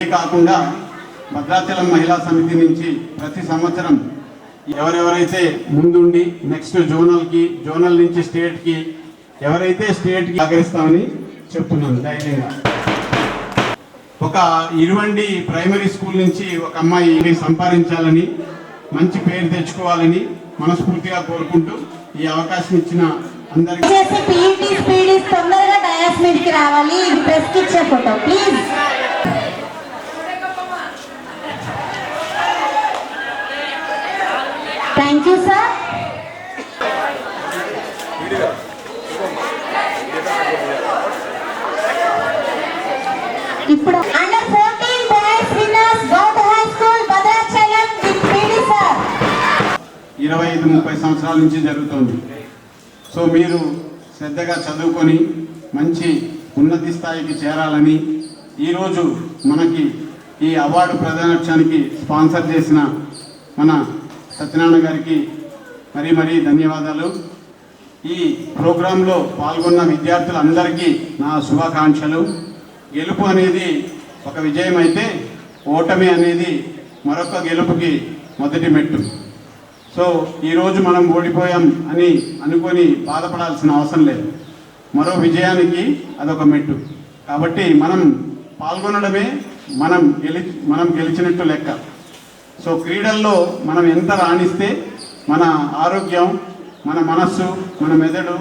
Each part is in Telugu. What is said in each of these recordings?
కాకుండా భద్రాచలం మహిళా సమితి నుంచి ప్రతి సంవత్సరం ఎవరెవరైతే ముందుండి నెక్స్ట్ జోనల్కి జోనల్ నుంచి స్టేట్కి ఎవరైతే స్టేట్కి ఆగరిస్తామని చెప్తున్నాను ధైర్యంగా. ఒక ఇరువండి ప్రైమరీ స్కూల్ నుంచి ఒక అమ్మాయి సంపాదించాలని మంచి పేరు తెచ్చుకోవాలని మనస్ఫూర్తిగా కోరుకుంటూ ఈ అవకాశం ఇచ్చిన అందరికీ తొందరగా రావాలి. ఇది photo. Please. Thank you sir ఇప్పుడు under fourteen boys winners govt high school Bhadrachalam with PD sir ఇరవై ఐదు ముప్పై సంవత్సరాల నుంచి జరుగుతుంది. సో మీరు శ్రద్ధగా చదువుకొని మంచి ఉన్నతి స్థాయికి చేరాలని ఈరోజు మనకి ఈ అవార్డు ప్రదానోత్సవానికి స్పాన్సర్ చేసిన మన సత్యనారాయణ గారికి మరీ మరీ ధన్యవాదాలు. ఈ ప్రోగ్రాంలో పాల్గొన్న విద్యార్థులందరికీ నా శుభాకాంక్షలు. గెలుపు అనేది ఒక విజయం అయితే ఓటమి అనేది మరొక గెలుపుకి మొదటి మెట్టు. సో ఈరోజు మనం ఓడిపోయాం అని అనుకొని బాధపడాల్సిన అవసరం లేదు. మరో విజయానికి అదొక మెట్టు. కాబట్టి మనం పాల్గొనడమే మనం గెలి మనం గెలిచినట్టు లెక్క. సో క్రీడల్లో మనం ఎంత రాణిస్తే మన ఆరోగ్యం మన మనస్సు మన మెదడు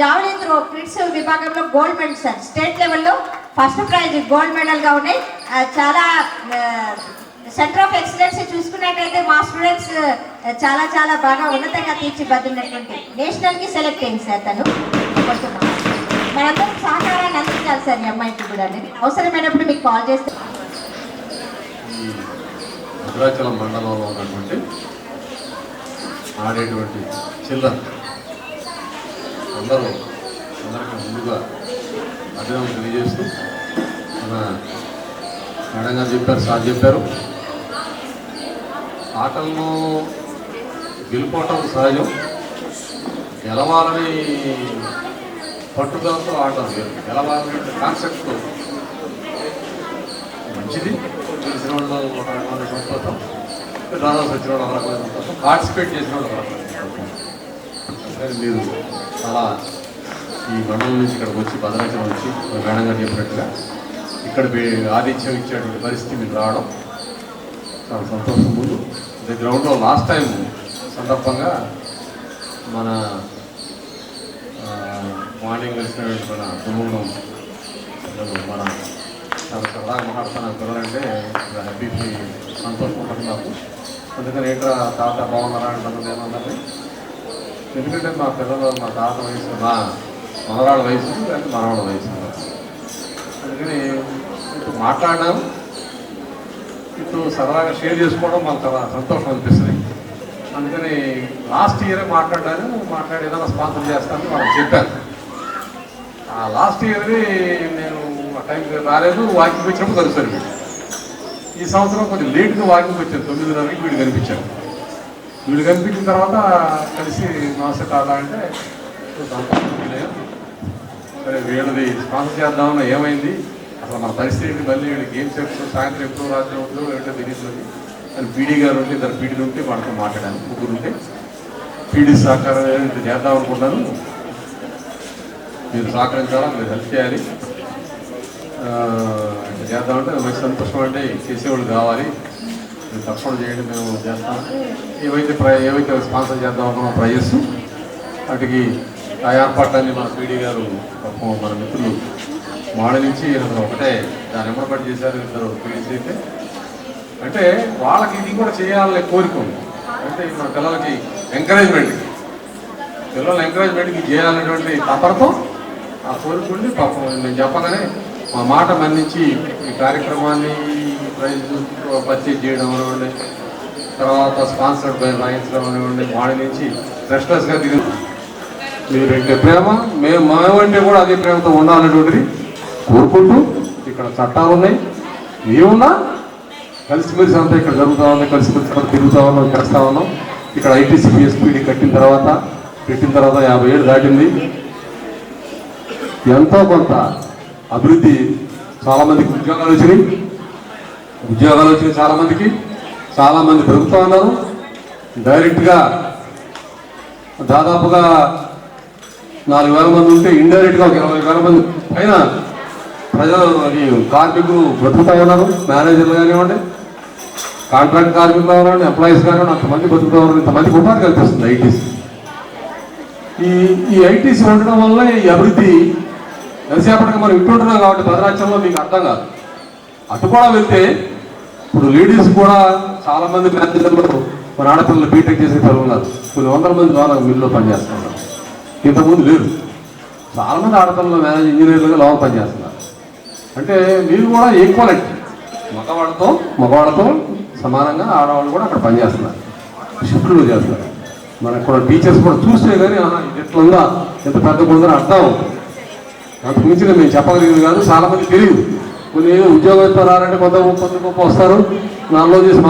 జావలిన్ త్రో క్రిడ్స్ విభాగంలో గోల్డ్ మెడల్ సార్ స్టేట్ లెవెల్లో ఫస్ట్ ప్రైజ్ గోల్డ్ మెడల్గా ఉన్నాయి. చాలా సెంటర్ ఆఫ్ ఎక్సలెన్స్ చూసుకున్నట్టయితే మా స్టూడెంట్స్ చాలా చాలా బాగా ఉన్నతంగా తీర్చిదిద్దినటువంటి నేషనల్కి సెలెక్ట్ అయింది సార్ తను. మనందరం సహకారాన్ని అందించాలి సార్ ఈ అమ్మాయికి కూడా అవసరమైనప్పుడు మీకు కాల్ చేస్తే భద్రాచలం మండలంలో ఉన్నటువంటి ఆడేటువంటి చిల్లర అందరూ అందరికీ ముందుగా అభినందనలు తెలియజేస్తూ మన మేడం గారు చెప్పారు సార్ చెప్పారు. ఆటలను గెలుపోవటం సహజం. గెలవాలని పట్టుదలతో ఆటలు గెలవాలనే కాన్సెప్ట్ మంచిది. తెలిసిన వాళ్ళు ఒక రకమైన సంతోషం దాదాపు వచ్చిన వాళ్ళు ఒక రకమైన సంతోషం పార్టిసిపేట్ చేసిన వాళ్ళు ఒక రకమైన మీరు చాలా ఈ మండలం నుంచి ఇక్కడికి వచ్చి భద్రాచలం వచ్చి మన మేడం గారు చెప్పినట్టుగా ఇక్కడ మీ- ఆతిథ్యం ఇచ్చేటువంటి పరిస్థితి మీరు రావడం చాలా సంతోషం ముందు అదే గ్రౌండ్లో లాస్ట్ టైం సందర్భంగా మన మార్నింగ్ వచ్చినటువంటి మన దుమ్ముగం మన చాలా సరదాగా మాట్లాడుతున్నాను పిల్లలంటే హ్యాపీ సంతోషం ఉంటుంది నాకు అందుకని ఏంటో తాత బాగున్నారా అంటున్నది ఏమన్నది. ఎందుకంటే మా పిల్లలు మా తాత వయసు మా మనవాళ్ళ వయసు లేకపోతే మనవాళ్ళ వయసు. అందుకని ఇటు మాట్లాడడం ఇటు సరదాగా షేర్ చేసుకోవడం మాకు చాలా సంతోషం అనిపిస్తుంది. అందుకని లాస్ట్ ఇయరే మాట్లాడాను మాట్లాడి ఏదైనా స్పాన్సర్ చేస్తానని వాళ్ళకి చెప్పాను. ఆ లాస్ట్ ఇయర్ని నేను టైంకి రాలేదు వాకింగ్ వచ్చినప్పుడు కలుస్తారు వీడు ఈ సంవత్సరం కొంచెం లేట్గా వాకింగ్ వచ్చారు తొమ్మిదిన్నరకి వీడు కనిపించారు. వీడు కనిపించిన తర్వాత కలిసి నమస్తే కాదా అంటే సరే వీళ్ళది స్పాన్సర్ చేద్దామని ఏమైంది? అసలు మన పరిస్థితి మళ్ళీ వీళ్ళు గేమ్స్ ఎప్పుడు సాయంత్రం ఎప్పుడు రాత్రి ఉందో ఏంటో తెలియదు అని పీడీ గారు ఉంటే ఇద్దరు పీడీలు ఉంటే వాళ్ళతో మాట్లాడాను. ముగ్గురు ఉంటే పీడీ సహకారం చేద్దాం అనుకున్నాను మీరు సహకరించాలా? మీరు హెల్ప్ చేయాలి. చేద్దామంటే మంచి సంతోషం అంటే చేసేవాళ్ళు కావాలి. మీరు తప్పకుండా చేయండి మేము చేస్తాం. ఏవైతే ప్రై ఏవైతే స్పాన్సర్ చేద్దాం అనుకున్నాం ప్రైజెస్. వాటికి ఆ ఏర్పాట్లన్నీ మన పీడీ గారు పాపం మన మిత్రులు మాడ నుంచి ఒకటే దాని ఎమ్మడపడి చేశారు ఇద్దరు పీడీస్ అయితే. అంటే వాళ్ళకి ఇది కూడా చేయాలనే కోరిక ఉంది. అంటే మన పిల్లలకి ఎంకరేజ్మెంట్ పిల్లల ఎంకరేజ్మెంట్కి చేయాలనేటువంటి తపరతో ఆ కోరిక ఉండి పాపం నేను చెప్పగానే మా మాట మన్నించి ఈ కార్యక్రమాన్ని ప్రైజ్ పర్చేజ్ చేయడం అనివ్వండి తర్వాత స్పాన్సర్డ్ బై రాయించడం అనివ్వండి వాడి నుంచి రెస్ట్లెస్గా దిగు మీరు అంటే ప్రేమ మేము మేమంటే కూడా అదే ప్రేమతో ఉండాలనేటువంటిది కోరుకుంటూ ఇక్కడ చట్టాలు ఉన్నాయి. ఏమున్నా కలిసిమెలిసి అంతా ఇక్కడ జరుగుతూ ఉంది. కలిసిమెలిసి మనం తిరుగుతూ ఉన్నాం చేస్తూ ఉన్నాం. ఇక్కడ ఐటీసీపీఎస్పీడీ కట్టిన తర్వాత పెట్టిన తర్వాత యాభై ఏళ్ళు దాటింది. ఎంతో కొంత అభివృద్ధి చాలామందికి ఉద్యోగాలు వచ్చినాయి. ఉద్యోగాలు వచ్చినాయి చాలామందికి చాలామంది చాలా పెరుగుతూ ఉన్నారు. డైరెక్ట్గా దాదాపుగా నాలుగు వేల మంది ఉంటే ఇండైరెక్ట్గా ఒక ఇరవై వేల మంది పైన ప్రజలు కార్మికులు బ్రతుకుతూ ఉన్నారు. మేనేజర్లు కానివ్వండి కాంట్రాక్ట్ కార్మికులు కానివ్వండి ఎంప్లాయీస్ కానివ్వండి అంతమంది బతుకుతూ ఉన్నారు. ఇంతమందికి ఉపాధి కల్పిస్తుంది ఐటీసీ. ఈ ఈ ఐటీసీ ఉండడం వల్ల ఈ అభివృద్ధి ఎంతసేపటికి మనం వింటుంటున్నాం కాబట్టి భద్రాచలంలో మీకు అర్థం కాదు. అటు కూడా వెళ్తే ఇప్పుడు లేడీస్ కూడా చాలామంది పెద్దలు మన ఆడపిల్లలు బీటెక్ చేసే పిల్లలు ఉన్నారు. కొన్ని వందల మంది ద్వారా మిల్లులో పనిచేస్తున్నారు. ఇంతకుముందు లేరు చాలామంది ఆడపిల్లలు మేనేజ్ ఇంజనీర్లుగా లోపల పనిచేస్తున్నారు. అంటే మీరు కూడా ఈక్వాలిటీ మగవాళ్ళతో మగవాళ్ళతో సమానంగా ఆడవాళ్ళు కూడా అక్కడ పనిచేస్తున్నారు. షిఫ్ట్లు చేస్తున్నారు. మనకు కూడా టీచర్స్ కూడా చూస్తే కానీ ఇది ఎట్లా ఉందా ఎంత పెద్ద ఉందని అర్థం అవుతుంది. నాకు మించిన మేము చెప్పగలిగింది కాదు చాలా మంది తెలియదు. కొన్ని ఉద్యోగ రారంటే కొంత కొంత గొప్ప వస్తారు. నాలుగు చేసి